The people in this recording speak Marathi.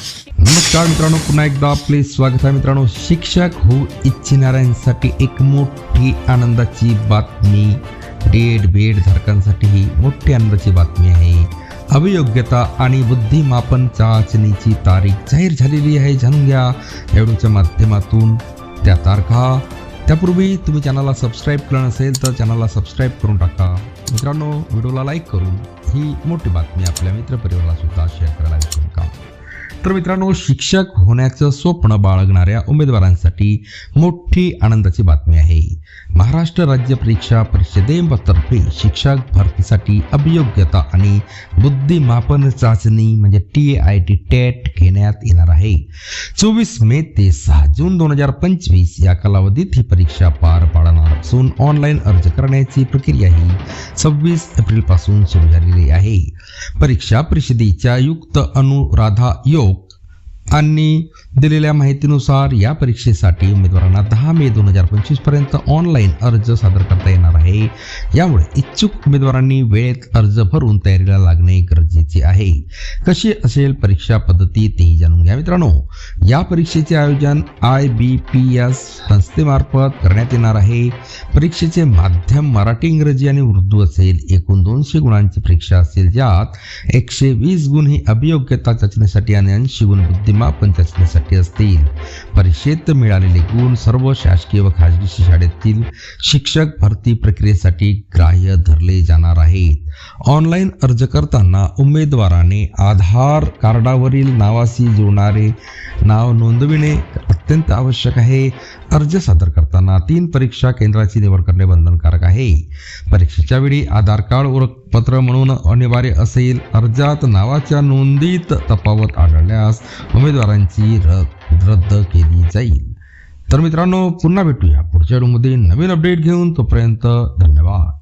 नमस्कार मित्रांनो पुन्हा एकदा आपले स्वागत आहे मित्रांनो. शिक्षक होऊ इच्छिणाऱ्यांसाठी एक मोठी आनंदाची बातमी डेड बेड धारकांसाठी ही मोठी आनंदाची बातमी आहे. अभियोग्यता आणि बुद्धिमापन चाचणीची तारीख जाहीर झालेली आहे जाणून घ्या. या व्हिडिओच्या माध्यमातून त्या तारखा. त्यापूर्वी तुम्ही चॅनलला सबस्क्राईब केलं नसेल तर चॅनलला सबस्क्राईब करून टाका. मित्रांनो व्हिडिओला लाईक करून ही मोठी बातमी आपल्या मित्रपरिवाराला सुद्धा शेअर करायला विसरू नका. तर मित्रांनो शिक्षक होण्याचं स्वप्न बाळगणाऱ्या उमेदवारांसाठी मोठी आनंदाची बातमी आहे. महाराष्ट्र राज्य परीक्षा परिषदेतर्फे शिक्षक भरतीसाठी अभियोग्यता आणि बुद्धिमापन चाचणी म्हणजे टी आय टी टेट घेण्यात येणार आहे. चोवीस मे ते सहा जून दोन हजार पंचवीस या कालावधीत ही परीक्षा पार पाडणार असून ऑनलाईन अर्ज करण्याची प्रक्रिया ही सव्वीस एप्रिलपासून सुरू झालेली आहे. परीक्षा परिषदेच्या युक्त अनुराधा योग आणि दिलेल्या माहितीनुसार या परीक्षेसाठी उमेदवारांना दहा मे दोन हजार पंचवीसपर्यंत ऑनलाईन अर्ज सादर करता येणार आहे. यामुळे इच्छुक उमेदवारांनी वेळेत अर्ज भरून तयारीला लागणे गरजेचे आहे. कशी असेल परीक्षा पद्धती तेही जाणून घ्या मित्रांनो. या परीक्षेचे आयोजन आय बी पी एस संस्थेमार्फत करण्यात येणार आहे. परीक्षेचे माध्यम मराठी इंग्रजी आणि उर्दू असेल. एकूण दोनशे गुणांची परीक्षा असेल ज्यात एकशे वीस गुण ही अभियोग्यता चाचणीसाठी आणि ऐंशी गुण बुद्धिमापन चाचणीसाठी असतील. परीक्षेत मिळालेले गुण सर्व शासकीय व खाजगी शाळेतील शिक्षक भरती प्रक्रियेसाठी ग्राह्य धरले जाणार आहेत. ऑनलाईन अर्ज करताना उमेदवाराने आधार कार्डावरील नावाशी जोडणारे नाव नोंदविणे अत्यंत आवश्यक आहे. अर्ज सादर करताना तीन परीक्षा केंद्राची निवड करणे बंधनकारक आहे. परीक्षेच्या वेळी आधार कार्ड ओळखपत्र म्हणून अनिवार्य असेल. अर्जात नावाच्या नोंदीत तफावत आढळल्यास उमेदवारांची रद्द रद्द केली जाईल. तर मित्रांनो पुन्हा भेटूया. पुढच्या व्हिडिओमध्ये नवीन अपडेट घेऊन तोपर्यंत धन्यवाद.